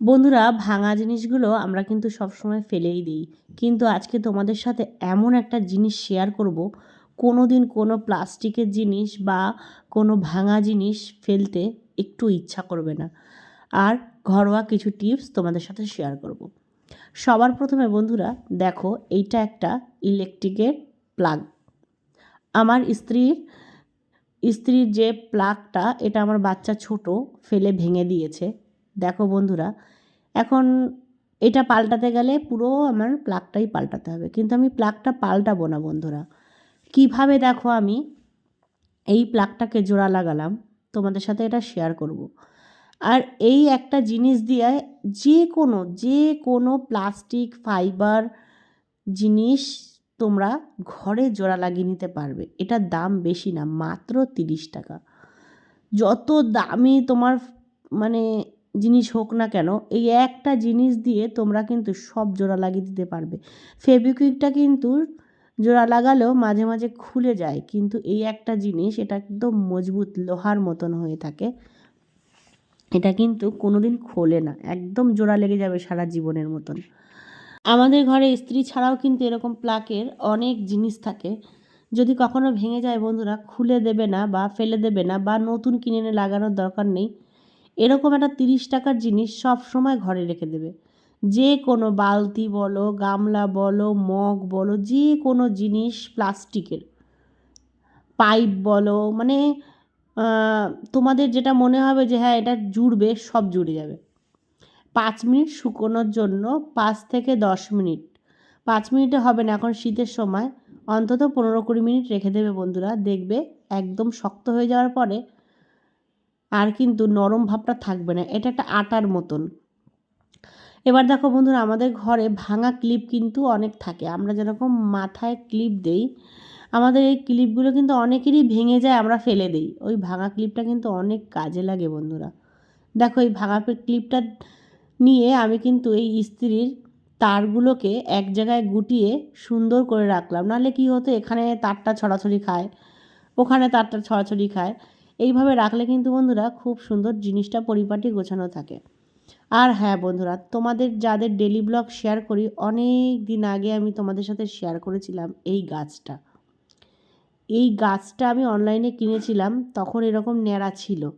বন্ধুরা, ভাঙা জিনিসগুলো আমরা কিন্তু সবসময় ফেলেই দিই। কিন্তু আজকে তোমাদের সাথে এমন একটা জিনিস শেয়ার করব। কোনো দিন কোনো প্লাস্টিকের জিনিস বা কোনো ভাঙা জিনিস ফেলতে একটু ইচ্ছা করবে না। আর ঘরোয়া কিছু টিপস তোমাদের সাথে শেয়ার করব। সবার প্রথমে বন্ধুরা, দেখো এইটা একটা ইলেকট্রিকের প্লাগ আমার স্ত্রীর স্ত্রীর যে প্লাগটা এটা আমার বাচ্চা ছোট, ফেলে ভেঙে দিয়েছে। দেখো বন্ধুরা, এখন এটা পাল্টাতে গেলে পুরো আমার প্লাগটাই পাল্টাতে হবে। কিন্তু আমি প্লাগটা পাল্টাবো না বন্ধুরা। কীভাবে দেখো আমি এই প্লাগটাকে জোড়া লাগালাম, তোমাদের সাথে এটা শেয়ার করব। আর এই একটা জিনিস দিয়ে যে কোনো যে কোনো প্লাস্টিক ফাইবার জিনিস তোমরা ঘরে জোড়া লাগিয়ে নিতে পারবে। এটার দাম বেশি না, মাত্র তিরিশ টাকা। যত দামি তোমার মানে জিনিস হোক না কেন, এই একটা জিনিস দিয়ে তোমরা কিন্তু সব জোড়া লাগিয়ে দিতে পারবে। ফেবিকুইকটা কিন্তু জোড়া লাগালেও মাঝে মাঝে খুলে যায়, কিন্তু এই একটা জিনিস এটা একদম মজবুত লোহার মতন হয়ে থাকে। এটা কিন্তু কোনো দিন খোলে না, একদম জোড়া লেগে যাবে সারা জীবনের মতন। আমাদের ঘরে স্ত্রী ছাড়াও কিন্তু এরকম প্লাকের অনেক জিনিস থাকে। যদি কখনো ভেঙে যায় বন্ধুরা, খুলে দেবে না বা ফেলে দেবে না বা নতুন কিনে এনে লাগানোর দরকার নেই। এরকম একটা তিরিশ টাকার জিনিস সব সময় ঘরে রেখে দেবে। যে কোনো বালতি বলো, গামলা বলো, মগ বলো, যে কোনো জিনিস প্লাস্টিকের। পাইপ বলো মানে তোমাদের যেটা মনে হবে যে হ্যাঁ এটা জুড়বে, সব জুড়ে যাবে। পাঁচ মিনিট শুকোনোর জন্য পাঁচ থেকে দশ মিনিট। পাঁচ মিনিটে হবে না, এখন শীতের সময়। অন্তত পনেরো কুড়ি মিনিট রেখে দেবে বন্ধুরা, দেখবে একদম শক্ত হয়ে যাওয়ার পরে আর কিন্তু নরম ভাবটা থাকবে না, এটা একটা আটার মতন। এবার দেখো বন্ধুরা, আমাদের ঘরে ভাঙা ক্লিপ কিন্তু অনেক থাকে। আমরা যেরকম মাথায় ক্লিপ দেই, আমাদের এই ক্লিপগুলো কিন্তু অনেকেরই ভেঙে যায়, আমরা ফেলে দিই। ওই ভাঙা ক্লিপটা কিন্তু অনেক কাজে লাগে বন্ধুরা। দেখো এই ভাঙা ক্লিপটা নিয়ে আমি কিন্তু এই ইস্ত্রির তারগুলোকে এক জায়গায় গুটিয়ে সুন্দর করে রাখলাম। নাহলে কী হতো, এখানে তারটা ছড়াছড়ি খায়, ওখানে তারটা ছড়াছড়ি খায়। এইভাবে রাখলে কিন্তু বন্ধুরা খুব সুন্দর জিনিসটা পরিপাটি গোছানো থাকে। আর হ্যাঁ বন্ধুরা, তোমাদের যাদের ডেলি ব্লগ শেয়ার করি, অনেক দিন আগে আমি তোমাদের সাথে শেয়ার করেছিলাম এই গাছটা। এই গাছটা আমি অনলাইনে কিনেছিলাম, তখন এরকম ন্যাড়া ছিল।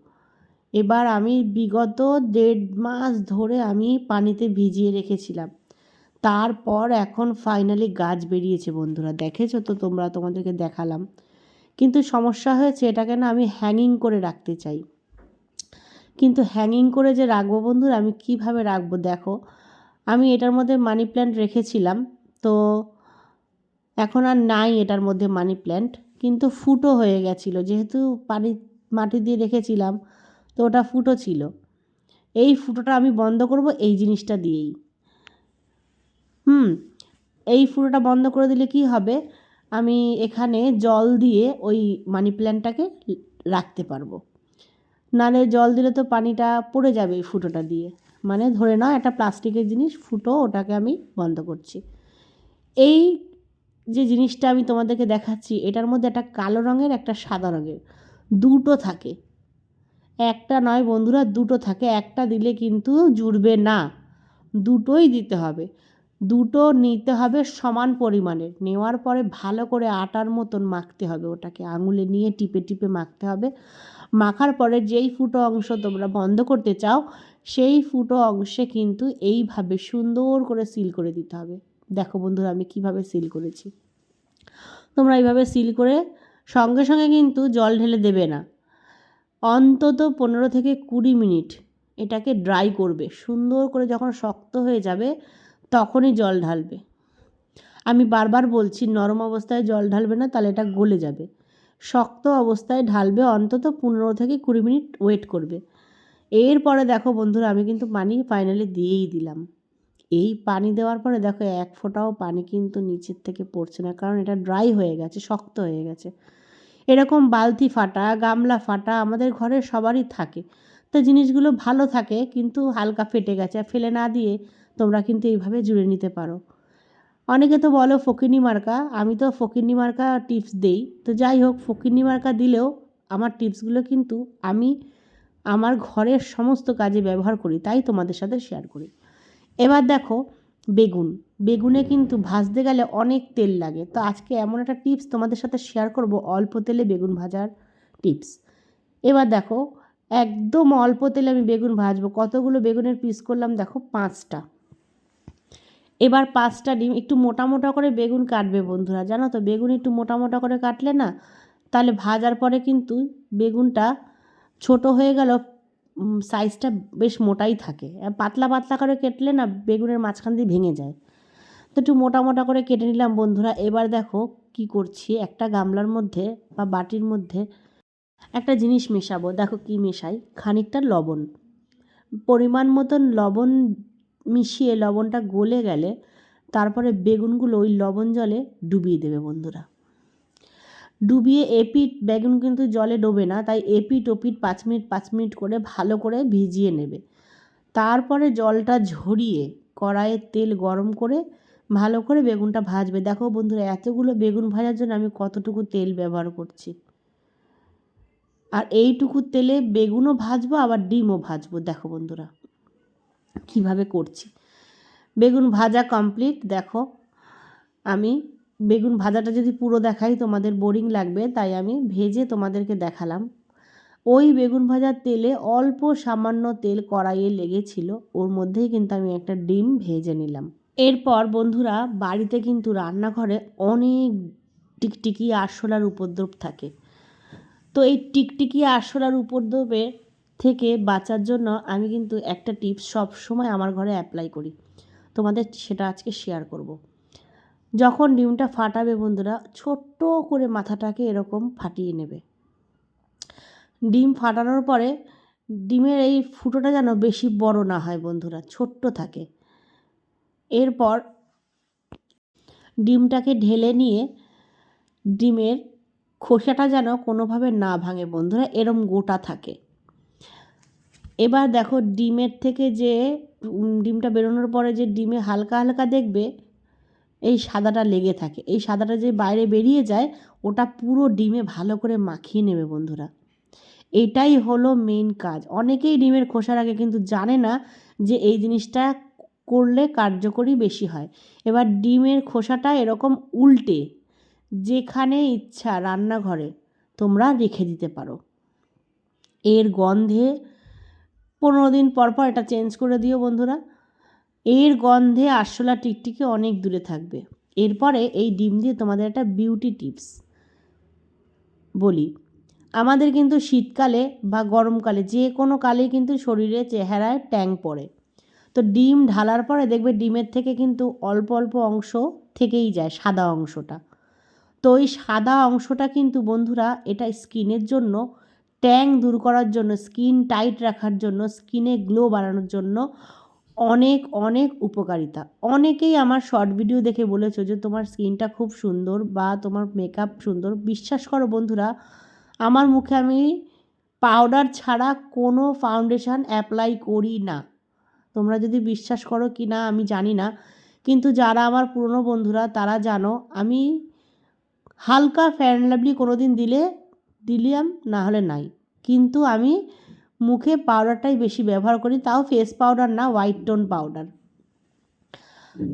এবার আমি বিগত দেড় মাস ধরে আমি পানিতে ভিজিয়ে রেখেছিলাম। তারপর এখন ফাইনালি গাছ বেরিয়েছে বন্ধুরা। দেখেছ তো তোমরা, তোমাদেরকে দেখালাম। কিন্তু সমস্যা হয়েছে এটাকে না আমি হ্যাঙ্গিং করে রাখতে চাই। কিন্তু হ্যাঙ্গিং করে যে রাখব বন্ধুরা, আমি কীভাবে রাখব দেখো, আমি এটার মধ্যে মানি প্ল্যান্ট রেখেছিলাম, তো এখন আর নাই এটার মধ্যে মানি প্ল্যান্ট কিন্তু ফুটো হয়ে গেছিল, যেহেতু পানি, মাটি দিয়ে রেখেছিলাম, তো ওটা ফুটো ছিল। এই ফুটোটা আমি বন্ধ করব এই জিনিসটা দিয়েই। হুম, এই ফুটোটা বন্ধ করে দিলে কি হবে? আমি এখানে জল দিয়ে ওই মানি প্ল্যান্টটাকে রাখতে পারব। নালে জল দিলে তো পানিটা পড়ে যাবে ফুটোটা দিয়ে। মানে ধরে নাও একটা প্লাস্টিকের জিনিস ফুটো, ওটাকে আমি বন্ধ করছি। এই যে জিনিসটা আমি তোমাদেরকে দেখাচ্ছি, এটার মধ্যে একটা কালো রঙের, একটা সাদা রঙের। দুটো থাকে। একটা নয় বন্ধুরা, দুটো থাকে। একটা দিলে কিন্তু জুড়বে না। দুটোই দিতে হবে। দুটো নিতে হবে সমান পরিমাণের নেওয়ার পরে ভালো করে আটার মতন মাখতে হবে ওটাকে। আঙুলে নিয়ে টিপে টিপে মাখতে হবে। মাখার পরে যেই ফুটো অংশ তোমরা বন্ধ করতে চাও, সেই ফুটো অংশে কিন্তু এইভাবে সুন্দর করে সিল করে দিতে হবে। দেখো বন্ধুরা, আমি কীভাবে সিল করেছি। তোমরা এইভাবে সিল করে সঙ্গে সঙ্গে কিন্তু জল ঢেলে দেবে না। অন্তত পনেরো থেকে কুড়ি মিনিট এটাকে ড্রাই করবে। সুন্দর করে যখন শক্ত হয়ে যাবে তখনই জল ঢালবে। আমি বারবার বলছি, নরম অবস্থায় জল ঢালবে না, তাহলে এটা গলে যাবে। শক্ত অবস্থায় ঢালবে, অন্তত পনেরো থেকে কুড়ি মিনিট ওয়েট করবে। এরপরে দেখো বন্ধুরা, আমি কিন্তু পানি ফাইনালি দিয়েই দিলাম। এই পানি দেওয়ার পরে দেখো এক ফোঁটাও পানি কিন্তু নিচের থেকে পড়ছে না, কারণ এটা ড্রাই হয়ে গেছে, শক্ত হয়ে গেছে। এরকম বালতি ফাটা, গামলা ফাটা আমাদের ঘরে সবারই থাকে। তো জিনিসগুলো ভালো থাকে, কিন্তু হালকা ফেটে গেছে ফেলে না দিয়ে তোমরা কিন্তু এইভাবে জুড়ে নিতে পারো। অনেকে তো বলো ফকিনি মার্কা, আমি তো ফকিনি মার্কা টিপস দেই। তো যাই হোক ফকিনি মার্কা দিলেও আমার টিপসগুলো কিন্তু আমি আমার ঘরের সমস্ত কাজে ব্যবহার করি, তাই তোমাদের সাথে শেয়ার করি। এবার দেখো, বেগুন। বেগুনে কিন্তু ভাজতে গেলে অনেক তেল লাগে। তো আজকে এমন একটা টিপস তোমাদের সাথে শেয়ার করব, অল্প তেলে বেগুন ভাজার টিপস। এবার দেখো, একদম অল্প তেলে আমি বেগুন ভাজবো। কতগুলো বেগুনের পিস করলাম দেখো, পাঁচটা। এবার পাঁচটা ডিম, একটু মোটা মোটা করে বেগুন কাটবে বন্ধুরা। জানো তো, বেগুন একটু মোটা মোটা করে কাটলে না, তাহলে ভাজার পরে কিন্তু বেগুনটা ছোট হয়ে গেল সাইজটা বেশ মোটাই থাকে। পাতলা পাতলা করে কেটলে না, বেগুনের মাঝখান দিয়ে ভেঙে যায়। তো একটু মোটা মোটা করে কেটে নিলাম বন্ধুরা। এবার দেখো কি করছি, একটা গামলার মধ্যে বা বাটির মধ্যে একটা জিনিস মেশাবো। দেখো কি মেশাই, খানিকটা লবণ। পরিমাণ মতন লবণ মিশিয়ে লবণটা গলে গেলে তারপরে বেগুনগুলো ওই লবণ জলে ডুবিয়ে দেবে বন্ধুরা। ডুবিয়ে এপিট বেগুন কিন্তু জলে ডোবে না, তাই এপিট ওপিট পাঁচ মিনিট পাঁচ মিনিট করে ভালো করে ভিজিয়ে নেবে। তারপরে জলটা ঝরিয়ে কড়াইয়ে তেল গরম করে ভালো করে বেগুনটা ভাজবে। দেখো বন্ধুরা, এতগুলো বেগুন ভাজার জন্য আমি কতটুকু তেল ব্যবহার করছি। আর এইটুকু তেলে বেগুনও ভাজবো, আবার ডিমও ভাজবো, দেখো বন্ধুরা। কীভাবে করছি? বেগুন ভাজা কমপ্লিট দেখো। আমি বেগুন ভাজাটা যদি পুরো দেখাই, তোমাদের বোরিং লাগবে, তাই আমি ভেজে তোমাদেরকে দেখালাম। ওই বেগুন ভাজার তেলে অল্প সামান্য তেল কড়াইয়ে লেগেছিল, ওর মধ্যেই কিন্তু আমি একটা ডিম ভেজে নিলাম। এরপর বন্ধুরা, বাড়িতে কিন্তু রান্নাঘরে অনেক টিকটিকি আরশোলার উপদ্রব থাকে। তো এই টিকটিকি আরশোলার উপদ্রবে থেকে বাঁচার জন্য আমি কিন্তু একটা টিপস সব সময় আমার ঘরে অ্যাপ্লাই করি। তোমাদের সেটা আজকে শেয়ার করব। যখন ডিমটা ফাটাবে বন্ধুরা, ছোট্ট করে মাথাটাকে এরকম ফাটিয়ে নেবে। ডিম ফাটানোর পরে ডিমের এই ফুটোটা যেন বেশি বড় না হয় বন্ধুরা, ছোট্ট থাকে। এরপর ডিমটাকে ঢেলে নিয়ে ডিমের খোসাটা যেন কোনোভাবে না ভাঙে বন্ধুরা, এরম গোটা থাকে। এবার দেখো ডিমের থেকে যে ডিমটা বেরোনোর পরে যে ডিমে হালকা হালকা দেখবে, এই সাদাটা লেগে থাকে। এই সাদাটা যে বাইরে বেরিয়ে যায়, ওটা পুরো ডিমে ভালো করে মাখিয়ে নেবে বন্ধুরা। এটাই হলো মেন কাজ। অনেকেই ডিমের খোসার আগে কিন্তু জানে না যে এই জিনিসটা করলে কার্যকরী বেশি হয়। এবার ডিমের খোসাটা এরকম উল্টে যেখানে ইচ্ছা রান্নাঘরে তোমরা রেখে দিতে পারো। এর গন্ধে পনেরো দিন পর পর এটা চেঞ্জ করে দিও বন্ধুরা। এর গন্ধে আরশোলা টিকটিকি অনেক দূরে থাকবে। এরপরে এই ডিম দিয়ে তোমাদের একটা বিউটি টিপস বলি। আমাদের কিন্তু শীতকালে বা গরমকালে যে কোনো কালেই কিন্তু শরীরে চেহারায় ট্যাং পড়ে। তো ডিম ঢালার পরে দেখবে ডিমের থেকে কিন্তু অল্প অল্প অংশ থেকেই যায় সাদা অংশটা। তো ওই সাদা অংশটা কিন্তু বন্ধুরা এটা স্কিনের জন্য ট্যাং দূর করার জন্য, স্কিন টাইট রাখার জন্য, স্কিনে গ্লো বাড়ানোর জন্য অনেক অনেক উপকারিতা। অনেকেই আমার শর্ট ভিডিও দেখে বলেছ যে, তোমার স্কিনটা খুব সুন্দর বা তোমার মেকআপ সুন্দর। বিশ্বাস করো বন্ধুরা, আমার মুখে আমি পাউডার ছাড়া কোনো ফাউন্ডেশন অ্যাপ্লাই করি না। তোমরা যদি বিশ্বাস করো কি না, আমি জানি না। কিন্তু যারা আমার পুরনো বন্ধুরা, তারা জানো, আমি হালকা ফ্যান লাভলি কোনো দিন দিলে দিলাম না হলে নাই। কিন্তু আমি মুখে পাউডারটাই বেশি ব্যবহার করি, তাও ফেস পাউডার না হোয়াইট টোন পাউডার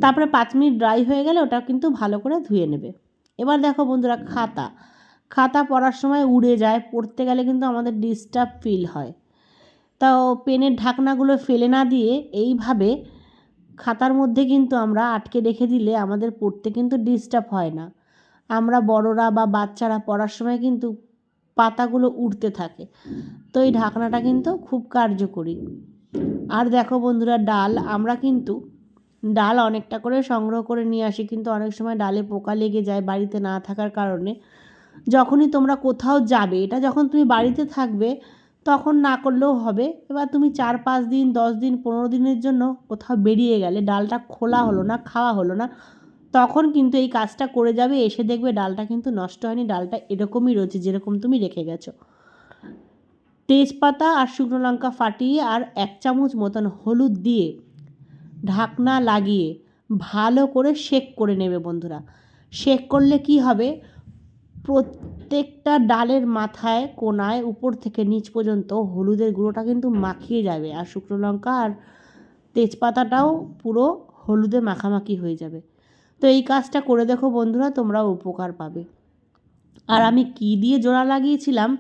তারপরে পাঁচ মিনিট ড্রাই হয়ে গেলে ওটা কিন্তু ভালো করে ধুয়ে নেবে। এবার দেখো বন্ধুরা, খাতা। খাতা পড়ার সময় উড়ে যায়, পড়তে গেলে কিন্তু আমাদের ডিস্টার্ব ফিল হয়। তাও পেনের ঢাকনাগুলো ফেলে না দিয়ে এইভাবে খাতার মধ্যে কিন্তু আমরা আটকে রেখে দিলে আমাদের পড়তে কিন্তু ডিস্টার্ব হয় না। আমরা বড়রা বা বাচ্চারা পড়ার সময় কিন্তু পাতাগুলো উঠতে থাকে। তো এই ঢাকনাটা কিন্তু খুব কার্যকরী। আর দেখো বন্ধুরা, ডাল আমরা কিন্তু ডাল অনেকটা করে সংগ্রহ করে নিয়ে আসি, কিন্তু অনেক সময় ডালে পোকা লেগে যায় বাড়িতে না থাকার কারণে। যখনই তোমরা কোথাও যাবে, এটা যখন তুমি বাড়িতে থাকবে, তখন না করলেও হবে। এবার তুমি চার, পাঁচ দিন, দশ দিন, পনেরো দিনের জন্য কোথাও বেরিয়ে গেলে, ডালটা খোলা হলো না, খাওয়া হলো না তখন কিন্তু এই কাজটা করে যাবে, এসে দেখবে ডালটা কিন্তু নষ্ট হয়নি, ডালটা এরকমই রয়েছে যেরকম তুমি রেখে গেছো। তেজপাতা আর শুকনো লঙ্কা ফাটিয়ে আর এক চামচ মতন হলুদ দিয়ে ঢাকনা লাগিয়ে ভালো করে শেক করে নেবে বন্ধুরা। শেক করলে কি হবে? প্রত্যেকটা ডালের মাথায়, কোনায়, উপর থেকে নিচ পর্যন্ত হলুদের গুঁড়োটা কিন্তু মাখিয়ে যাবে। আর শুকনো লঙ্কা আর তেজপাতাটাও পুরো হলুদে মাখামাখি হয়ে যাবে। তো এই কাজটা করে দেখো বন্ধুরা, তোমরা উপকার পাবে। আর আমি কি দিয়ে জোড়া লাগিয়েছিলাম,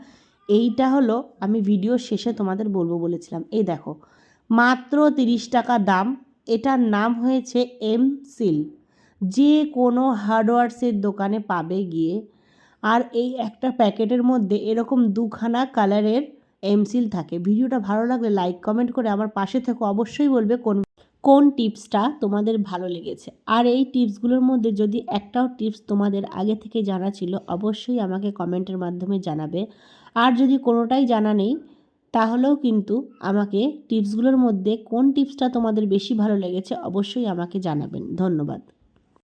এইটা হলো আমি ভিডিও শেষে তোমাদের বলব বলেছিলাম। এই দেখো, মাত্র তিরিশ টাকা দাম, এটার নাম হয়েছে এম সিল। যে কোনো হার্ডওয়ার্সের দোকানে পাবে গিয়ে। আর এই একটা প্যাকেটের মধ্যে এরকম দুখানা কালারের এমসিল থাকে। ভিডিওটা ভালো লাগলে লাইক, কমেন্ট করে আমার পাশে থেকে। অবশ্যই বলবে কোন কোন টিপসটা তোমাদের ভালো লেগেছে? আর এই টিপসগুলোর মধ্যে যদি একটাও টিপস তোমাদের আগে থেকে জানা ছিল, অবশ্যই আমাকে কমেন্টের মাধ্যমে জানাবে। আর যদি কোনোটাই জানা নেই, তাহলেও কিন্তু আমাকে টিপসগুলোর মধ্যে কোন টিপসটা তোমাদের বেশি ভালো লেগেছে, অবশ্যই আমাকে জানাবেন। ধন্যবাদ।